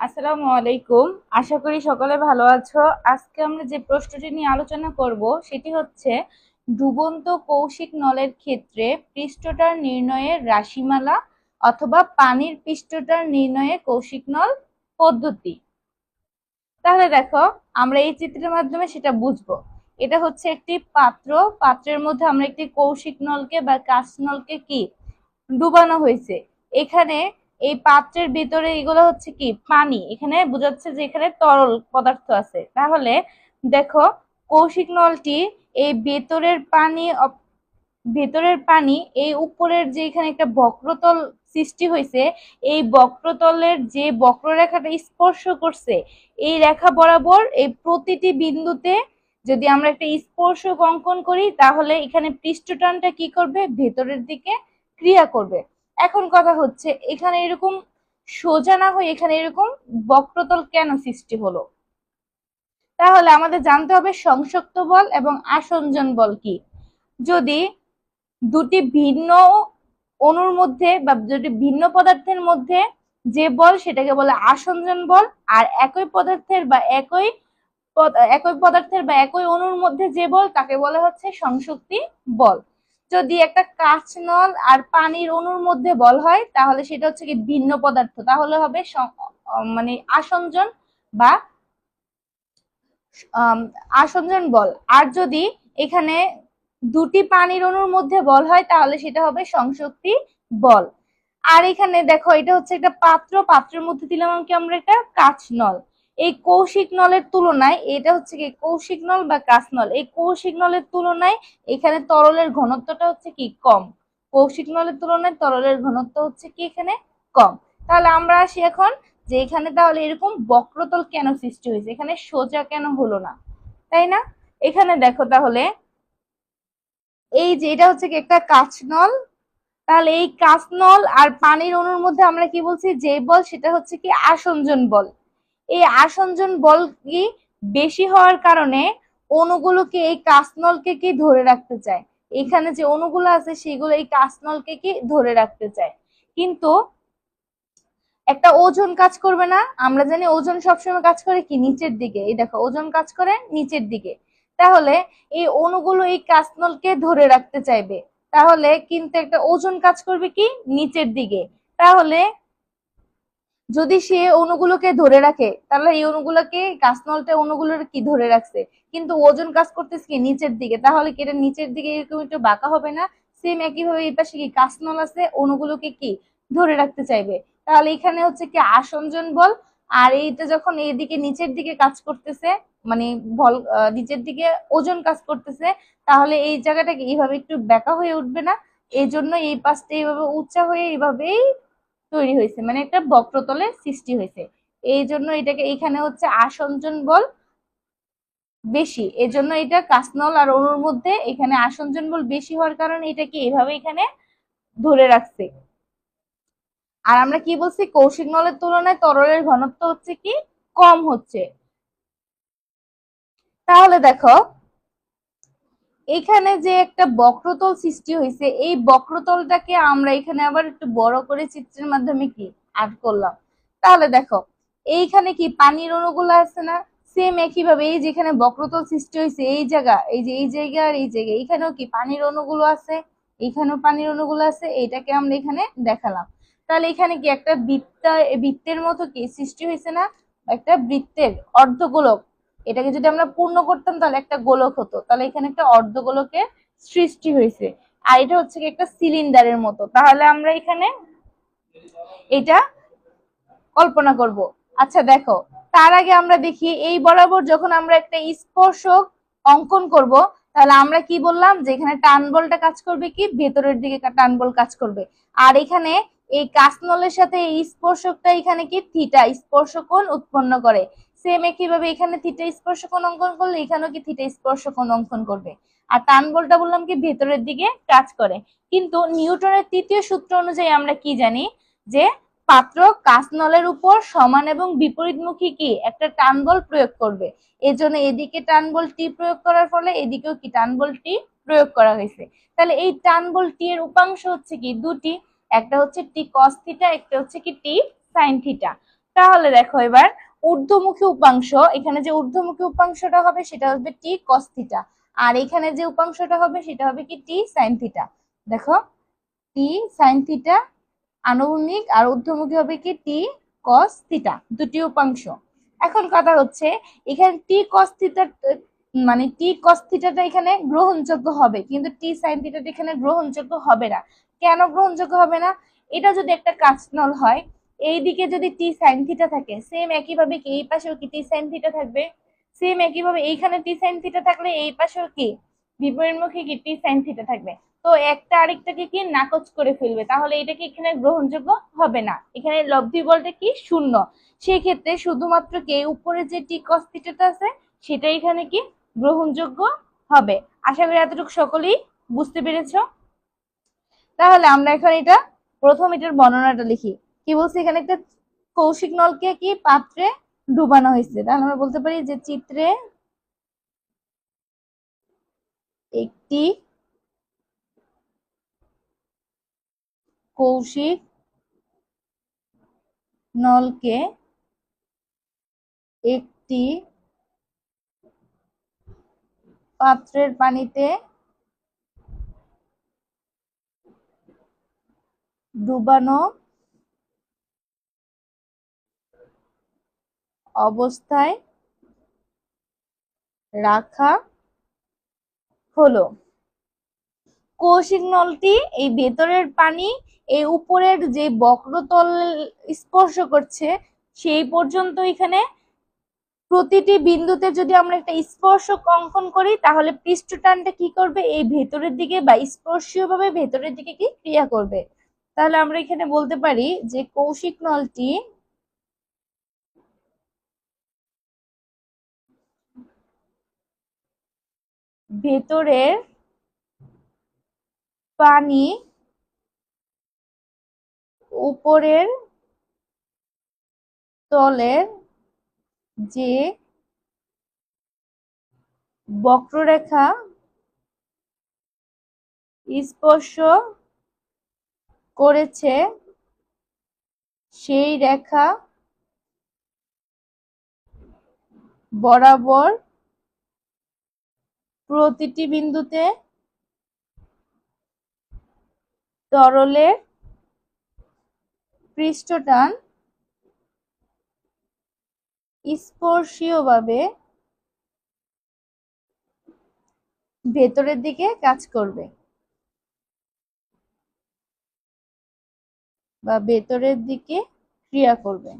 আসসালামু আলাইকুম। আশা করি সকলে ভালো আছো। আজকে আমরা যে প্রশ্নটি নিয়ে আলোচনা করব, সেটি হচ্ছে, ডুবন্ত কৌশিক নলের ক্ষেত্রে পৃষ্ঠটার নির্ণয়ের রাশিমালা অথবা পানির পৃষ্ঠটার নির্ণয়ে কৌশিক নল পদ্ধতি। তাহলে দেখো, আমরা এই চিত্রের মাধ্যমে সেটা বুঝব। এটা হচ্ছে একটি পাত্র। পাত্রের মধ্যে আমরা একটি কৌশিক নলকে বা কাঁচ নলকে কি? ডুবানো হয়েছে। এখানে এই পাত্রের ভিতরে এগুলো হচ্ছে কি? পানি। এখানে বোঝাচ্ছে যে এখানে তরল পদার্থ আছে। তাহলে দেখো, কৌশিক নলটি এই ভেতরের পানি ভেতরের পানি এই উপরের যে এখানে একটা বক্রতল সৃষ্টি হয়েছে, এই বক্রতলের যে বক্ররেখাটা স্পর্শ করছে, এই রেখা বরাবর এই প্রতিটি বিন্দুতে যদি আমরা একটা স্পর্শক অঙ্কন করি, তাহলে এখানে পৃষ্ঠটানটা কি করবে? ভেতরের দিকে ক্রিয়া করবে। এখন কথা হচ্ছে, এখানে এরকম সোজা না হয়ে এখানে এরকম বক্রতল কেন সৃষ্টি হলো? তাহলে আমাদের জানতে হবে সংসক্ত বল এবং আসঞ্জন বল কি? যদি দুটি ভিন্ন অণুর মধ্যে বা দুটি ভিন্ন পদার্থের মধ্যে যে বল সেটাকে বলে আসঞ্জন বল, আর একই পদার্থের বা একই একই পদার্থের বা একই অণুর মধ্যে যে বল তাকে বলে হচ্ছে সংশক্তি বল। যদি একটা কাঁচ নল আর পানির অণুর মধ্যে বল হয়, তাহলে সেটা হচ্ছে কি ভিন্ন পদার্থ। তাহলে হবে মানে আসঞ্জন বা আসঞ্জন বল। আর যদি এখানে দুটি পানির অণুর মধ্যে বল হয়, তাহলে সেটা হবে সংশক্তি বল। আর এখানে দেখো, এটা হচ্ছে একটা পাত্র। পাত্রের মধ্যে দিলাম কি আমরা একটা? কাঁচ নল এই কৌশিক নলের তুলনায়, এটা হচ্ছে কি কৌশিক নল বা কাঁচ নল? এই কৌশিক নলের তুলনায় এখানে তরলের ঘনত্বটা হচ্ছে কি কম। কৌশিক নলের তুলনায় তরলের ঘনত্ব হচ্ছে কি এখানে কম। তাহলে আমরা আসি এখন যে এখানে তাহলে এরকম বক্রতল কেন সৃষ্টি হয়েছে? এখানে সোজা কেন হলো না? তাই না? এখানে দেখো তাহলে এই যে এটা হচ্ছে কি একটা কাঁচ নল। তাহলে এই কাঁচ নল আর পানির অণুর মধ্যে আমরা কি বলছি? যে বল, সেটা হচ্ছে কি আসঞ্জন বল। এই আসঞ্জন বল কি বেশি হওয়ার কারণে অণুগুলোকে এই কাঁচনলকে কি ধরে রাখতে চায়? এখানে যে অণুগুলো আছে সেগুলো এই কাঁচনলকে কি ধরে রাখতে চায়? কিন্তু একটা ওজন কাজ করবে না। আমরা জানি ওজন সবসময় কাজ করে কি? নিচের দিকে। এই দেখো, ওজন কাজ করে নিচের দিকে। তাহলে এই অণুগুলো এই কাঁচনলকে ধরে রাখতে চাইবে। তাহলে কিন্তু একটা ওজন কাজ করবে কি? নিচের দিকে। তাহলে যদি সে অণুগুলোকে ধরে রাখে, তাহলে এই অণুগুলোকে কাঁচনলটা অণুগুলোর কি ধরে রাখছে? কিন্তু ওজন কাজ করতেছে কি নিচের দিকে? তাহলে কি এটা নিচের দিকে এরকম একটু বাঁকা হবে না? সেম একইভাবে এই পাশে কি কাঁচনল আছে, অণুগুলোকে কি ধরে রাখতে চাইবে? তাহলে এখানে হচ্ছে কি আসঞ্জন বল, আর এইটা যখন এইদিকে নিচের দিকে কাজ করতেছে মানে বল নিচের দিকে ওজন কাজ করতেছে, তাহলে এই জায়গাটাকে এইভাবে একটু বেঁকা হয়ে উঠবে না? এই জন্য এই পাশটা এইভাবে উঁচা হয়ে এইভাবেই তৈরি হয়েছে মানে একটা বক্রতলের সৃষ্টি হয়েছে। এই জন্য এটাকে এখানে হচ্ছে আসঞ্জন বল বেশি এই জন্য এটা কাসনল আর অণুর মধ্যে এখানে আসঞ্জন বল বেশি হওয়ার কারণে এটাকে এভাবে এখানে ধরে রাখছে। আর আমরা কি বলছি, কৌশিক নলের তুলনায় তরলের ঘনত্ব হচ্ছে কি? কম হচ্ছে। তাহলে দেখো এখানে যে একটা বক্রতল সৃষ্টি হয়েছে এই বক্রতলটাকে আমরা এখানে আবার একটু বড় করে চিত্রের মাধ্যমে কি? আর্ট করলাম। তাহলে দেখো, এইখানে কি পানির অণুগুলো আছে না? সেম একইভাবে এই যেখানে বক্রতল সৃষ্টি হয়েছে এই জায়গা, এই যে এই জায়গা আর এই জায়গা, এখানেও কি পানির অণুগুলো আছে? এইখানেও পানির অণুগুলো আছে, এইটাকে আমরা এখানে দেখালাম। তাহলে এখানে কি একটা বৃত্তা, বৃত্তের মতো কি সৃষ্টি হয়েছে না? একটা বৃত্তের অর্ধগোলক এটাকে যদি আমরা পূর্ণ করতাম, তাহলে একটা গোলক হতো। তাহলে এখানে একটা অর্ধগোলকের সৃষ্টি হয়েছে। আর এটা হচ্ছে একটা সিলিন্ডারের মতো। তাহলে আমরা এখানে এটা কল্পনা করব। আচ্ছা দেখো, তার আগে আমরা দেখি, এই বরাবর যখন আমরা একটা স্পর্শক অঙ্কন করব, তাহলে আমরা কি বললাম যে এখানে টান বলটা কাজ করবে কি? ভেতরের দিকে টান বল কাজ করবে। আর এখানে এই কাসনলের সাথে এই স্পর্শকটা এখানে কি? থিটা স্পর্শকোণ উৎপন্ন করে। সেম একইভাবে এখানে থিটা স্পর্শকোণ অঙ্কন করলে, এখানেও কি থিটা স্পর্শকোণ অঙ্কন করবে? আর টান বলটা বললাম কি, ভেতরের দিকে কাজ করে। কিন্তু নিউটনের তৃতীয় সূত্র অনুযায়ী আমরা কি জানি? যে পাত্র কাঁচনলের উপর সমান এবং বিপরীতমুখী কি? একটা টান বল প্রয়োগ করবে। এজন্য এদিকে টান বল টি প্রয়োগ করার ফলে এদিকেও কি টান বল টি প্রয়োগ করা হয়েছে। তাহলে এই টান বল টি এর উপাংশ হচ্ছে কি? দুটি। একটা হচ্ছে টি কস থিটা একটা হচ্ছে কি টি সাইন থিটা তাহলে দেখো এবার ঊর্ধ্বমুখী উপাংশ, এখানে যে ঊর্ধ্বমুখী উপাংশটা হবে সেটা হবে টি কস থিটা আর এখানে যে উপাংশটা হবে সেটা হবে কি টি সাইন থিটা দেখো টি সাইন থিটা আনুভূমিক আর ঊর্ধ্বমুখী হবে কি টি কস থিটা দুটি উপাংশ। এখন কথা হচ্ছে, এখানে টি কস থিটা মানে টি কস থিটাটা এখানে গ্রহণযোগ্য হবে, কিন্তু টি সাইন থিটাটা এখানে গ্রহণযোগ্য হবে না। কেন গ্রহণযোগ্য হবে না? এটা যদি একটা কাচনল হয় এই দিকে যদি টি সাইন থিটা থাকে সেম একইভাবে কি? এই পাশেও কি টি সাইন থিটা থাকবে? সেম একইভাবে এইখানে টি সাইন থিটা থাকলে এই পাশেও কি? বিপরীতমুখী কি? টি সাইন থিটা থাকবে। তো একটা আরেকটাকে কি? নাকচ করে ফেলবে। তাহলে এটা কি এখানে গ্রহণযোগ্য হবে না। এখানে লব্ধি বলতে কি? শূন্য। সেই ক্ষেত্রে শুধুমাত্র কে? উপরে যে টি কস থিটাটা আছে, সেটা এখানে কি? গ্রহণযোগ্য হবে। আশা করি এতটুকু সকলেই বুঝতে পেরেছ। তাহলে আমরা এখন এটা প্রথম এটার বর্ণনাটা লিখি। কি বলছি এখানে? একটা কৌশিক নলকে কি পাত্রে ডুবানো হয়েছে। তাহলে আমরা বলতে পারি যে চিত্রে একটি কৌশিক নলকে একটি পাত্রের পানিতে ডুবানো অবস্থায় রাখা হলো। কৌশিক নলটি এই ভেতরের পানি, এই উপরের যে বক্রতল স্পর্শ করছে, সেই পর্যন্ত এখানে প্রতিটি বিন্দুতে যদি আমরা একটা স্পর্শক অঙ্কন করি, তাহলে পৃষ্ঠটানটা কি করবে? এই ভেতরের দিকে বা স্পর্শীয় ভাবে ভেতরের দিকে কি ক্রিয়া করবে? তাহলে আমরা এখানে বলতে পারি যে কৌশিক নলটি ভেতরের পানি উপরের তলের যে বক্ররেখা স্পর্শ করেছে সেই রেখা বরাবর প্রতিটি বিন্দুতে তরলের পৃষ্ঠটান স্পর্শীয়ভাবে ভেতরের দিকে কাজ করবে। বা ভেতরের দিকে ক্রিয়া করবে।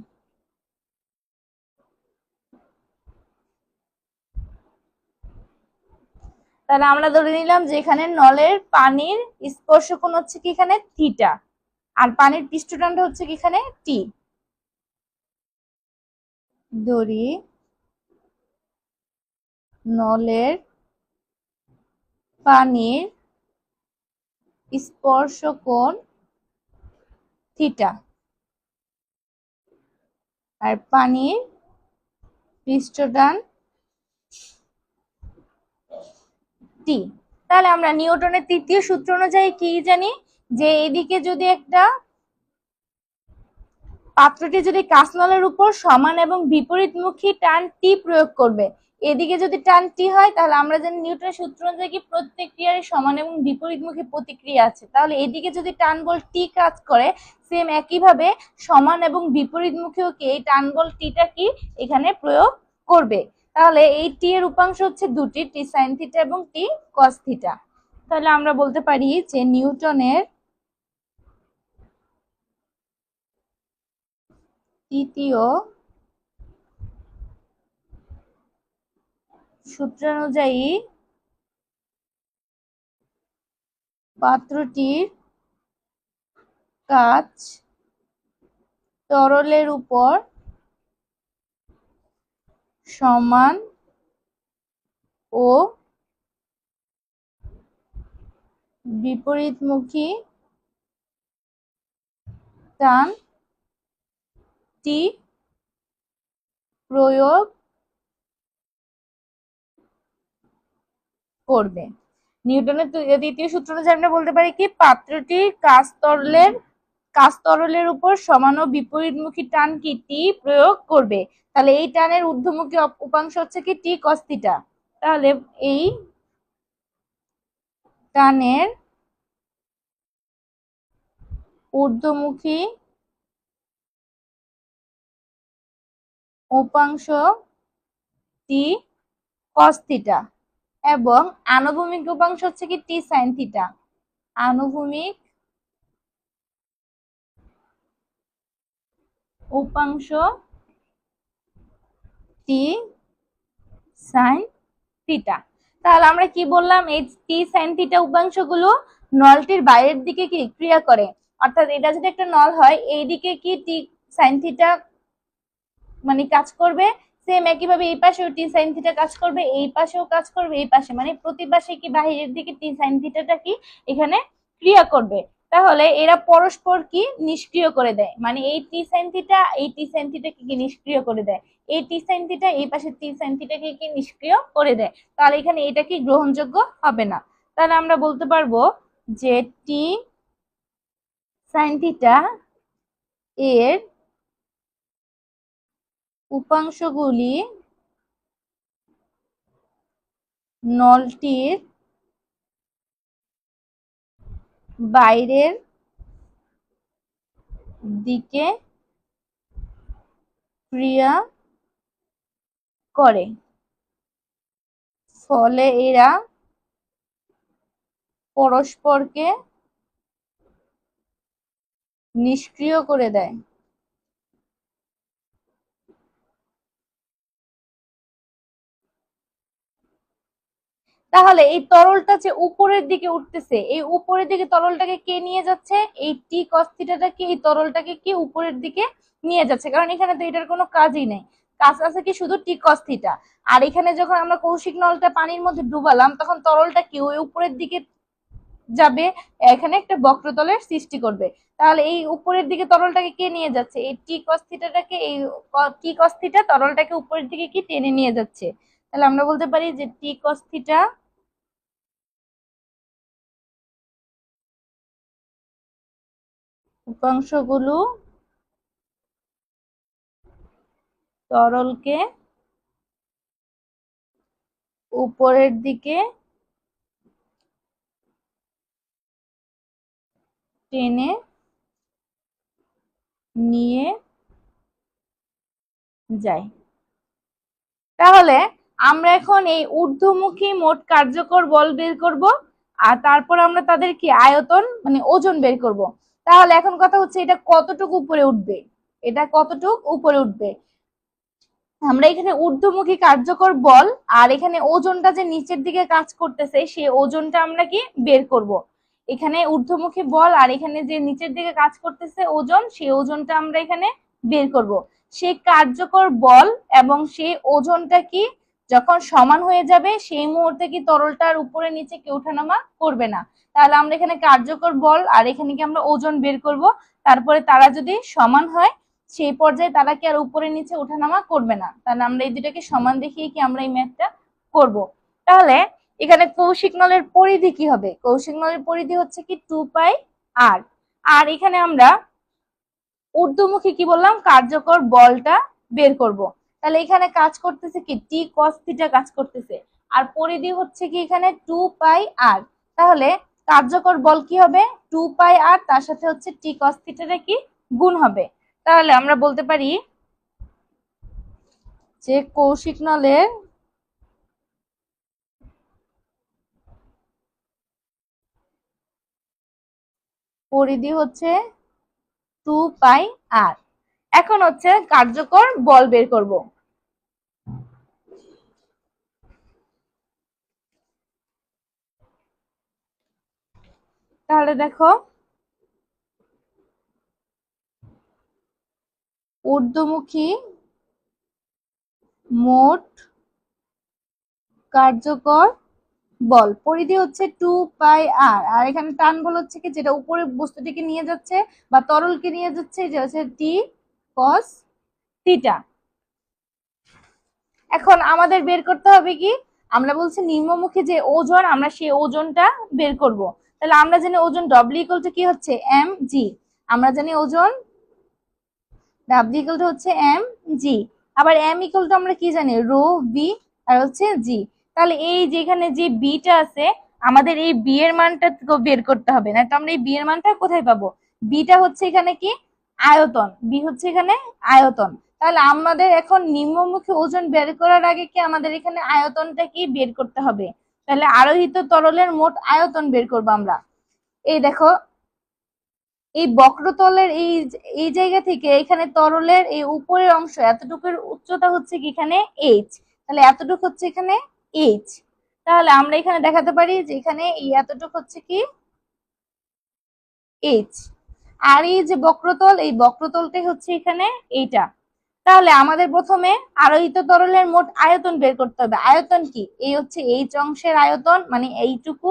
তাহলে আমরা ধরে নিলাম যে এখানে নলের পানির স্পর্শ কোণ হচ্ছে কি এখানে থিটা, আর পানির পৃষ্ঠটানটা হচ্ছে কি এখানে টি। দড়ি নলের পানির স্পর্শ কোণ থিটা, আর পানির পৃষ্ঠটান টি তাহলে আমরা নিউটনের তৃতীয় সূত্র অনুযায়ী কি জানি? যে এদিকে যদি একটা পাত্রটি যদি কাঁচনলের উপর সমান এবং বিপরীতমুখী টান টি প্রয়োগ করবে, এদিকে যদি টান টি হয়, তাহলে আমরা জানি নিউটনের সূত্র অনুযায়ী কি প্রত্যেক সমান এবং বিপরীতমুখী প্রতিক্রিয়া আছে। তাহলে এদিকে যদি টান বল টি কাজ করে সেম একইভাবে সমান এবং বিপরীতমুখীও কি এই টান বল টিটা কি এখানে প্রয়োগ করবে? তাহলে এই টি এর উপাংশ হচ্ছে দুটি টি সাইন থিটা এবং টি কস থিটা তাহলে আমরা বলতে পারি যে নিউটনের তৃতীয় সূত্রানুযায়ী পাত্রটির কাজ তরলের উপর সমান ও বিপরীতমুখী টান টি প্রয়োগ করবে। নিউটনের দ্বিতীয় সূত্র অনুযায়ী আমরা বলতে পারি কি, পাত্রটির কাজ তরলের কাজ তরলের উপর সমান ও বিপরীতমুখী টান কি টি প্রয়োগ করবে? তাহলে এই টানের ঊর্ধ্বমুখী উপাংশ হচ্ছে কি টি কস থিটা তাহলে এই টানের ঊর্ধ্বমুখী উপাংশ টি কস থিটা এবং আনুভূমিক উপাংশ হচ্ছে কি টি সাইন থিটা আনুভূমিক উপাংশ টি সাইন থিটা। তাহলে আমরা কি বললাম? এই টি সাইন থিটা উপাংশগুলো নলটির বাইরের দিকে কি ক্রিয়া করে? অর্থাৎ এটা যদি একটা নল হয় এই দিকে কি টি সাইন থিটা মানে কাজ করবে? সেম একইভাবে এই পাশেও টি সাইন থিটা কাজ করবে, এই পাশেও কাজ করবে, এই পাশে। মানে প্রতি পাশে কি বাহিরের দিকে টি সাইন থিটাটা কি এখানে ক্রিয়া করবে? তাহলে এরা পরস্পর কি নিষ্ক্রিয় করে দেয়? মানে এই টি সাইন থিটা এই টি সাইন কি নিষ্ক্রিয় করে দেয়? এই টি সাইন থিটা এই পাশে টি সাইন কি নিষ্ক্রিয় করে দেয়? তাহলে এখানে এটা কি গ্রহণযোগ্য হবে না। তাহলে আমরা বলতে পারব যে টি সাইন থিটা এর উপাংশগুলি নলটির বাইরের দিকে ক্রিয়া করে। ফলে এরা পরস্পরকে নিষ্ক্রিয় করে দেয়। তাহলে এই তরলটা যে উপরের দিকে উঠতেছে, এই উপরের দিকে তরলটাকে কে নিয়ে যাচ্ছে? এই টি কস্তিটাকে এই তরলটাকে কি উপরের দিকে নিয়ে যাচ্ছে? কারণ এখানে তো এটার কোনো কাজই নেই। কাজ আছে কি শুধু টি কস্থিটা আর এখানে যখন আমরা কৌশিক নলটা পানির মধ্যে ডুবালাম, তখন তরলটা কি ওই উপরের দিকে যাবে? এখানে একটা বক্রতলের সৃষ্টি করবে। তাহলে এই উপরের দিকে তরলটাকে কে নিয়ে যাচ্ছে? এই টি কস্থিটাটাকে এই টি কস্থিটা তরলটাকে উপরের দিকে কি টেনে নিয়ে যাচ্ছে? তাহলে আমরা বলতে পারি যে টি কস্থিটা উপাংশগুলো তরলকে উপরের দিকে টেনে নিয়ে যায়। তাহলে আমরা এখন এই ঊর্ধ্বমুখী মোট কার্যকর বল বের করব আর তারপর আমরা তাদের কি আয়তন মানে ওজন বের করব। তাহলে এখন কথা হচ্ছে এটা কতটুকু উপরে উঠবে? এটা কতটুকু উপরে উঠবে? আমরা এখানে ঊর্ধ্বমুখী কার্যকর বল আর এখানে ওজনটা যে নিচের দিকে কাজ করতেছে, সেই ওজনটা আমরা কি বের করব? এখানে ঊর্ধ্বমুখী বল আর এখানে যে নিচের দিকে কাজ করতেছে ওজন, সেই ওজনটা আমরা এখানে বের করব। সেই কার্যকর বল এবং সেই ওজনটা কি যখন সমান হয়ে যাবে, সেই মুহূর্তে কি তরলটার উপরে নিচে কেউ ওঠানামা করবে না। তাহলে আমরা এখানে কার্যকর বল আর এখানে কি আমরা ওজন বের করব। তারপরে তারা যদি সমান হয়, সেই পর্যায়ে তারা কি আর উপরে নিচে ওঠানামা করবে না? তাহলে আমরা এই দুটাকে সমান দেখিয়ে কি আমরা এই ম্যাথটা করব। তাহলে এখানে কৌশিক নলের পরিধি কি হবে? কৌশিক নলের পরিধি হচ্ছে কি টু পাই আর আর এখানে আমরা ঊর্ধ্বমুখী কি বললাম? কার্যকর বলটা বের করব। তাহলে এখানে কাজ করতেছে কি? টি কস থিটা কাজ করতেছে। আর পরিধি হচ্ছে কি এখানে টু পাই আর তাহলে কার্যকর বল কি হবে? টু পাই আর তার সাথে হচ্ছে টি কস কি? গুণ হবে। তাহলে আমরা বলতে পারি যে কৌশিক নলের পরিধি হচ্ছে টু পাই আর। এখন হচ্ছে কার্যকর বল বের করব। তাহলে দেখো। ঊর্ধ্বমুখী মোট কার্যকর বল। পরিধি হচ্ছে টু পাই আর। আর এখানে টান বল হচ্ছে কি? যেটা উপরে বস্তুটিকে নিয়ে যাচ্ছে বা তরলকে নিয়ে যাচ্ছে, যে হচ্ছে টি কস টিটা এখন আমাদের বের করতে হবে কি? আমরা বলছি নিম্নমুখী যে ওজন, আমরা সেই ওজনটা বের করব। তাহলে আমরা জানি ওজন ডব্লিউ ইকুয়াল টু কি হচ্ছে? এম জি আমরা জানি ওজন ডাব্লিউ ইকুয়াল টু হচ্ছে এম জি আবার এম ইকুয়াল টু আমরা কি জানি? রো বি আর হচ্ছে জি তাহলে এই যেখানে যে বিটা আছে, আমাদের এই বি এর মানটা বের করতে হবে। না তো আমরা এই বি এর মানটা কোথায় পাবো? বিটা হচ্ছে এখানে কি? আয়তন। বি হচ্ছে এখানে আয়তন। তাহলে আমাদের এখন নিম্নমুখী ওজন বের করার আগে কি আমাদের এখানে আয়তনটা কি বের করতে হবে? তাহলে আরোহিত তরলের মোট আয়তন বের করব আমরা। এই দেখো, এই বক্রতলের এই এই জায়গা থেকে এখানে তরলের এই উপরের অংশ এতটুকুর উচ্চতা হচ্ছে কি এখানে এইচ তাহলে এতটুকু হচ্ছে এখানে এইচ তাহলে আমরা এখানে দেখাতে পারি যে এখানে এই এতটুকু হচ্ছে কি এইচ আর এই যে বক্রতল, এই বক্রতলটাই হচ্ছে এখানে এইটা। তাহলে আমাদের প্রথমে আরোহিত তরলের মোট আয়তন বের করতে হবে। আয়তন কি? এই হচ্ছে এইচ অংশের আয়তন মানে এইটুকু।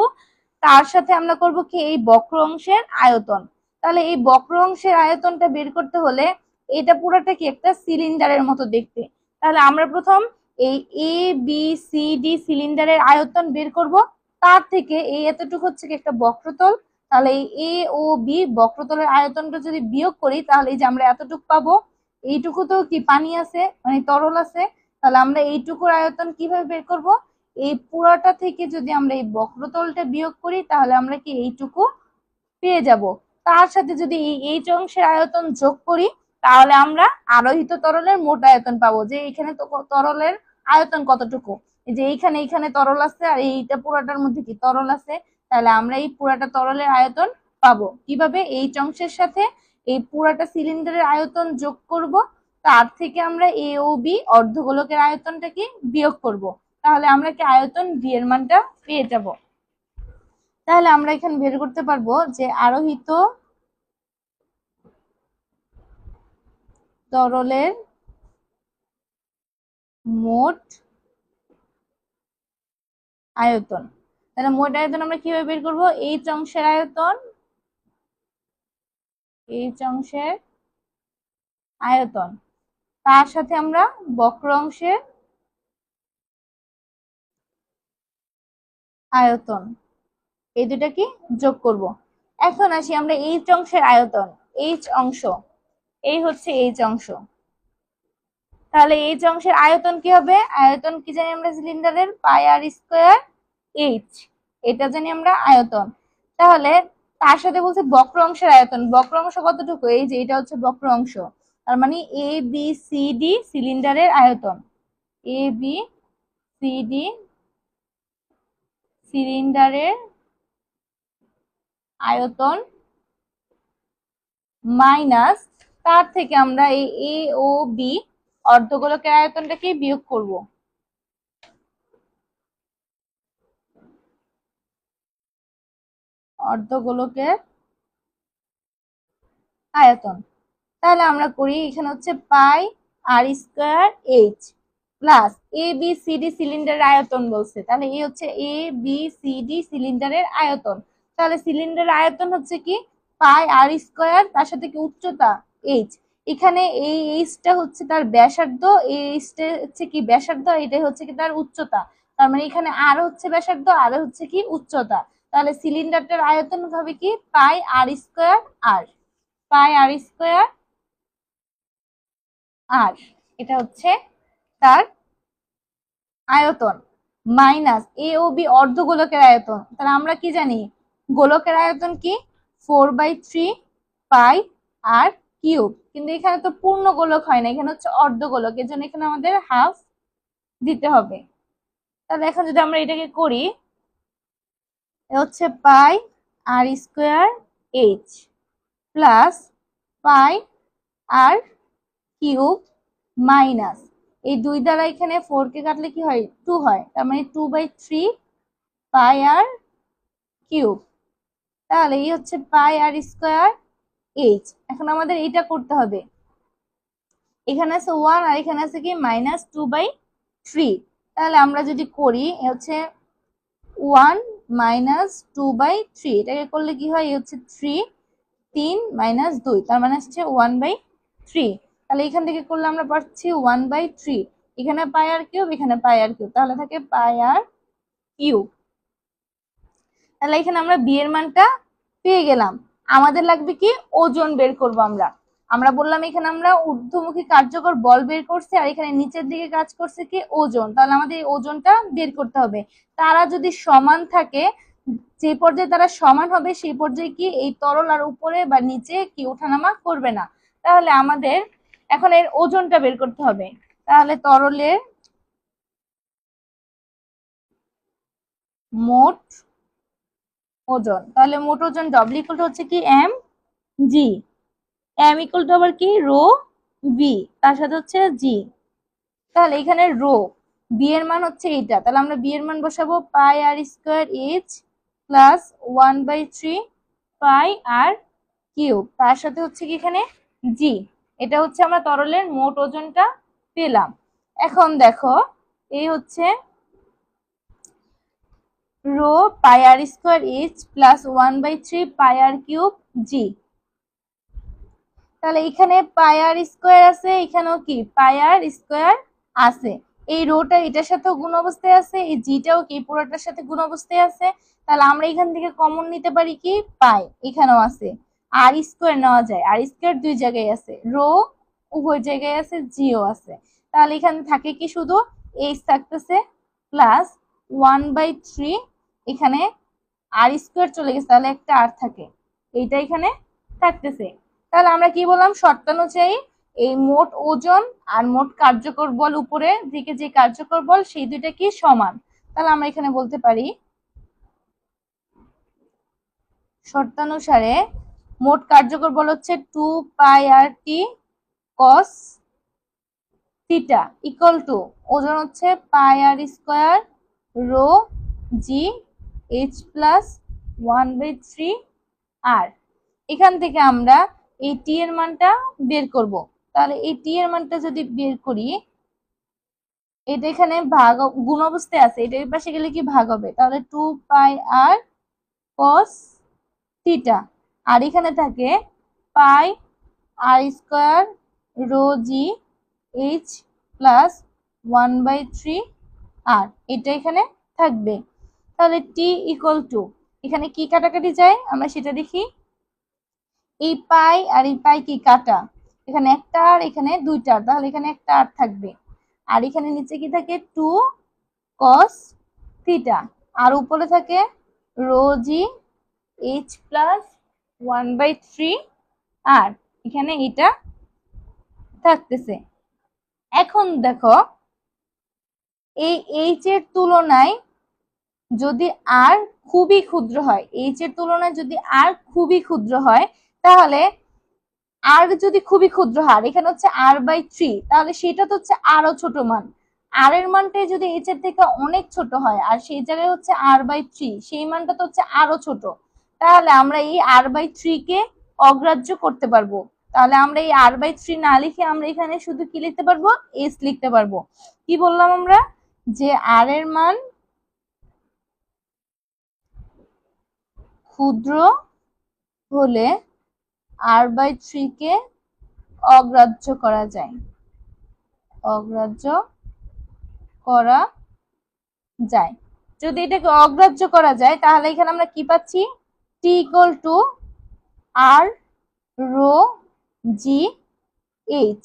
তার সাথে আমরা করব কি? এই বক্র অংশের আয়তন। তাহলে এই বক্র অংশের আয়তনটা বের করতে হলে এটা পুরোটা কি? একটা সিলিন্ডারের মতো দেখতে। তাহলে আমরা প্রথম এই এ বি সি ডি সিলিন্ডারের আয়তন বের করব। তার থেকে এই এতটুকু হচ্ছে কি? একটা বক্রতল। তাহলে এই এ ও বি বক্রতলের আয়তনটা যদি বিয়োগ করি, তাহলে এই যে আমরা এতটুকু পাবো এইটুকু তো কি পানি আছে? মানে তরল আছে? তাহলে আমরা এইটুকুর আয়তন কীভাবে বের করব? এই পুরাটা থেকে যদি আমরা এই বক্রতলটা বিয়োগ করি, তাহলে আমরা কি এইটুকু পেয়ে যাব? তার সাথে যদি এই এইচ অংশের আয়তন যোগ করি, তাহলে আমরা আরোহিত তরলের মোট আয়তন পাবো। যে এখানে তো তরলের আয়তন কতটুকু? যে এইখানে এইখানে তরল আছে আর এইটা পুরাটার মধ্যে কি তরল আছে? তাহলে আমরা এই পুরাটা তরলের আয়তন পাবো। কীভাবে? এইচ অংশের সাথে এই পুরাটা সিলিন্ডারের আয়তন যোগ করব, তার থেকে আমরা এ ও বি অর্ধগোলকের আয়তনটাকে বিয়োগ করব। তাহলে আমরা কি আয়তন বি এর মানটা পেয়ে যাব? তাহলে আমরা এখানে বের করতে পারব যে আরোহিত তরলের মোট আয়তন। তাহলে মোট আয়তন আমরা কীভাবে বের করব? এইচ অংশের আয়তন এইচ অংশের আয়তন। তার সাথে আমরা বক্র অংশের আয়তন। এই দুটা কি যোগ করব? এখন আসি আমরা এইচ অংশের আয়তন এইচ অংশ। এই হচ্ছে এইচ অংশ। তাহলে এইচ অংশের আয়তন কি হবে? আয়তন কি জানি আমরা সিলিন্ডারের পাই আর স্কোয়ার এইচ এটা জানি আমরা আয়তন। তাহলে তার সাথে বলছে বক্র অংশের আয়তন। বক্র অংশ কতটুকু? এই যে, এটা হচ্ছে বক্র অংশ। তার মানে এ বি সি ডি সিলিন্ডারের আয়তন। এ বি সি ডি সিলিন্ডারের আয়তন মাইনাস তার থেকে আমরা এই এ ও বি অর্ধগোলকের আয়তনটাকে বিয়োগ করব। অর্ধগোলকের আয়তন। তাহলে আমরা করি, এখানে হচ্ছে pi R square H plus A B D সিলিন্ডারের আয়তন বলছে। তাহলে এই হচ্ছে এ বি ডি সিলিন্ডারের আয়তন। তাহলে সিলিন্ডারের আয়তন হচ্ছে কি? পাই আর স্কোয়ার, তার সাথে কি উচ্চতা? এইচ। এখানে এই এইচটা হচ্ছে তার ব্যাসার্ধ, এই এইচটা হচ্ছে কি ব্যাসার্ধ? এটাই হচ্ছে কি তার উচ্চতা। তার মানে এখানে আর হচ্ছে ব্যাসার্ধ, আর হচ্ছে কি উচ্চতা। তাহলে সিলিন্ডারটার আয়তন হবে কি? পাই আর স্কোয়ার আর পাই আর স্কোয়ার আর এটা হচ্ছে তার আয়তন। মাইনাস এ ও বি অর্ধ গোলকের আয়তন। তাহলে আমরা কি জানি? গোলকের আয়তন কি? Four by three pi R cube কিন্তু এখানে তো পূর্ণ গোলক হয় না, এখানে হচ্ছে অর্ধ গোলক এর জন্য এখানে আমাদের হাফ দিতে হবে। তাহলে এখন যদি আমরা এটাকে করি হচ্ছে pi R square H plus pi R cube minus. এই দুই দ্বারা এখানে ফোর কে কাটলে কি হয়? টু হয়। তার মানে two by three pi R cube. তাহলে এই হচ্ছে পাই আর স্কোয়ার এইচ। এখন আমাদের এইটা করতে হবে। এখানে আছে ওয়ান আর এখানে আছে কি? মাইনাস টু বাই থ্রি তাহলে আমরা যদি করি হচ্ছে one minus two by three. এটাকে করলে কি হয়? হচ্ছে থ্রি, তিন মাইনাস দুই। তার মানে হচ্ছে ওয়ান বাই থ্রি। তাহলে এখান থেকে করলে আমরা পাচ্ছি ওয়ান বাই থ্রি। এখানে পাই আর কিউব, এখানে পাই আর কিউব। তাহলে থাকে পাই আর কিউব। তাহলে এখানে আমরা বি এর মানটা পেয়ে গেলাম। আমাদের লাগবে কি? ওজন বের করব আমরা। আমরা বললাম এখানে আমরা ঊর্ধ্বমুখী কার্যকর বল বের করছি আর এখানে নিচের দিকে কাজ করছে কি? ওজন। তাহলে আমাদের এই ওজনটা বের করতে হবে। তারা যদি সমান থাকে, যে পর্যায়ে তারা সমান হবে, সেই পর্যায়ে কি এই তরল আর উপরে বা নিচে কি ওঠানামা করবে না? তাহলে আমাদের এখন এর ওজনটা বের করতে হবে। তাহলে তরলের মোট ওজন। তাহলে মোট ওজন ডব্লিউ হচ্ছে কি M G M equal to আবার কি? রো বি তার সাথে হচ্ছে জি তাহলে এখানে রো বি এর মান হচ্ছে এইটা। তাহলে আমরা বি এর মান বসাবো pi R square H plus one by three pi R cube. তার সাথে হচ্ছে কি এখানে? জি এটা হচ্ছে আমরা তরলের মোট ওজনটা পেলাম। এখন দেখো, এই হচ্ছে rho pi R square H plus one by three pi R cube G তাহলে এখানে পাই আর স্কোয়ার আছে, এখানেও কি? পায়ার স্কোয়ার আছে। এই রোটা এটার সাথেও গুণ অবস্থায় আছে, এই জিটাও কি? পুরোটার সাথে গুণ অবস্থায় আছে। তাহলে আমরা এখান থেকে কমন নিতে পারি কি? পাই, এখানেও আছে। আর স্কোয়ার নেওয়া যায়। আর স্কোয়ার দুই জায়গায় আছে। রো উভয় জায়গায় আছে, জিও আছে। তাহলে এখানে থাকে কি শুধু? এইচ থাকতেছে প্লাস ওয়ান বাই থ্রি এখানে আর স্কোয়ার চলে গেছে। তাহলে একটা আর থাকে। এইটা এখানে থাকতেছে। তাহলে আমরা কি বললাম? শর্তানুযায়ী এই মোট ওজন আর মোট কার্যকর বল উপরে দিকে যে কার্যকর বল, সেই দুইটা কি সমান? তাহলে আমরা এখানে বলতে পারি শর্তানুসারে মোট কার্যকর বল হচ্ছে two pi R T cos theta equal to ওজন হচ্ছে pi R square rho G H plus one by three R. এখান থেকে আমরা এই টি এর মানটা বের করব। তাহলে এই টি এর মানটা যদি বের করি, এটা এখানে ভাগ গুণ অবস্থায় আছে, এটা এর পাশে গেলে কি ভাগ হবে? তাহলে টু পাই আর কস থিটা আর এখানে থাকে pi R square rho G H plus one by three R এটা এখানে থাকবে। তাহলে টি ইকুয়াল টু এখানে কি কাটাকাটি যায়? আমরা সেটা দেখি। এই পাই আর এই পাই কি কাটা? এখানে একটা আর এখানে দুইটা, তাহলে এখানে একটা আর থাকবে। আর এখানে নিচে কি থাকে? টু কস থিটা আর উপরে থাকে rho G H plus one by three R. এখানে এটা থাকতেছে। এখন দেখো, এই এইচ এর তুলনায় যদি আর খুবই ক্ষুদ্র হয়, এইচ এর তুলনায় যদি আর খুবই ক্ষুদ্র হয় তাহলে আর যদি খুবই ক্ষুদ্র হার, এখানে হচ্ছে আর বাই থ্রি তাহলে সেটা তো হচ্ছে আরও ছোট মান। আর এর মানটাই যদি এইচ এর থেকে অনেক ছোট হয়, আর সেই জায়গায় হচ্ছে আর বাই থ্রি সেই মানটা তো হচ্ছে আরও ছোট, তাহলে আমরা এই আর বাই থ্রি কে অগ্রাহ্য করতে পারব। তাহলে আমরা এই আর বাই থ্রি না লিখে আমরা এখানে শুধু কি লিখতে পারব? এস লিখতে পারব। কি বললাম আমরা? যে আর এর মান ক্ষুদ্র হলে আর বাই থ্রি কে অগ্রাহ্য করা যায়। অগ্রাহ্য করা যায়। যদি এটাকে অগ্রাহ্য করা যায়, তাহলে এখানে আমরা কি পাচ্ছি? T equal to R rho G H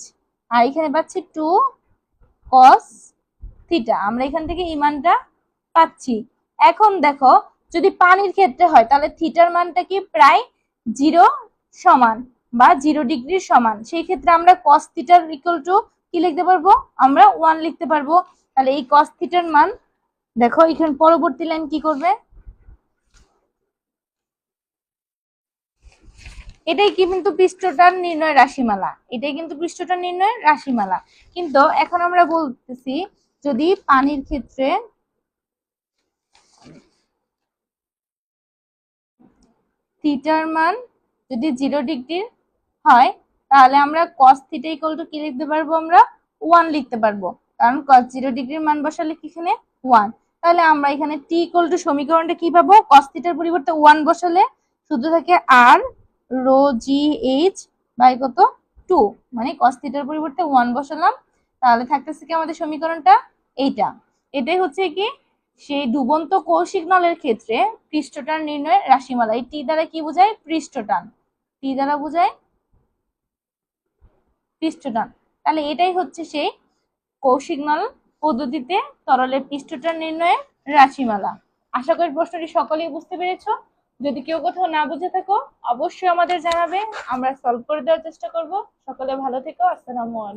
আর এখানে পাচ্ছি টু কস থিটা আমরা এখান থেকে ইমানটা পাচ্ছি। এখন দেখো, যদি পানির ক্ষেত্রে হয়, তাহলে থিটার মানটা কি? প্রায় জিরো সমান বা জিরো ডিগ্রির সমান, সেই ক্ষেত্রে আমরা কস থিটার ইকুয়াল টু কি লিখতে পারব? আমরা ওয়ান লিখতে পারব। তাহলে এই কস থিটার মান, দেখো, এখানে পরবর্তী লাইন কি করবে? এটাই কি কিন্তু পৃষ্ঠটার নির্ণয় রাশিমালা। এটাই কিন্তু পৃষ্ঠটার নির্ণয় রাশিমালা। কিন্তু এখন আমরা বলতেছি, যদি পানির ক্ষেত্রে থিটার মান যদি জিরো ডিগ্রির হয়, তাহলে আমরা কস থিটা ইকুয়াল টু কি লিখতে পারব আমরা? ওয়ান লিখতে পারব। কারণ কস জিরো ডিগ্রির মান বসালে এখানে? ওয়ান তাহলে আমরা এখানে টি ইকুয়াল টু সমীকরণটা কি পাবো? কস থিটার পরিবর্তে ওয়ান বসালে শুধু থাকে R rho G H by কত? টু মানে কস থিটার পরিবর্তে ওয়ান বসালাম। তাহলে থাকতেছে কি আমাদের সমীকরণটা? এইটা। এটাই হচ্ছে কি সেই ডুবন্ত কৌশিক নলের ক্ষেত্রে পৃষ্ঠটান নির্ণয়ের রাশিমালা। এই টি দ্বারা কি বোঝায়? পৃষ্ঠটান। টি দ্বারা বোঝায়? পৃষ্ঠটান। তাহলে এটাই হচ্ছে সেই কৌশিক নল পদ্ধতিতে তরলের পৃষ্ঠটান নির্ণয়ের রাশিমালা। আশা করি প্রশ্নটি সকলেই বুঝতে পেরেছ। যদি কেউ কোথাও না বুঝে থাকো, অবশ্যই আমাদের জানাবে। আমরা সলভ করে দেওয়ার চেষ্টা করব। সকলে ভালো থেকো। আসসালামু আলাইকুম।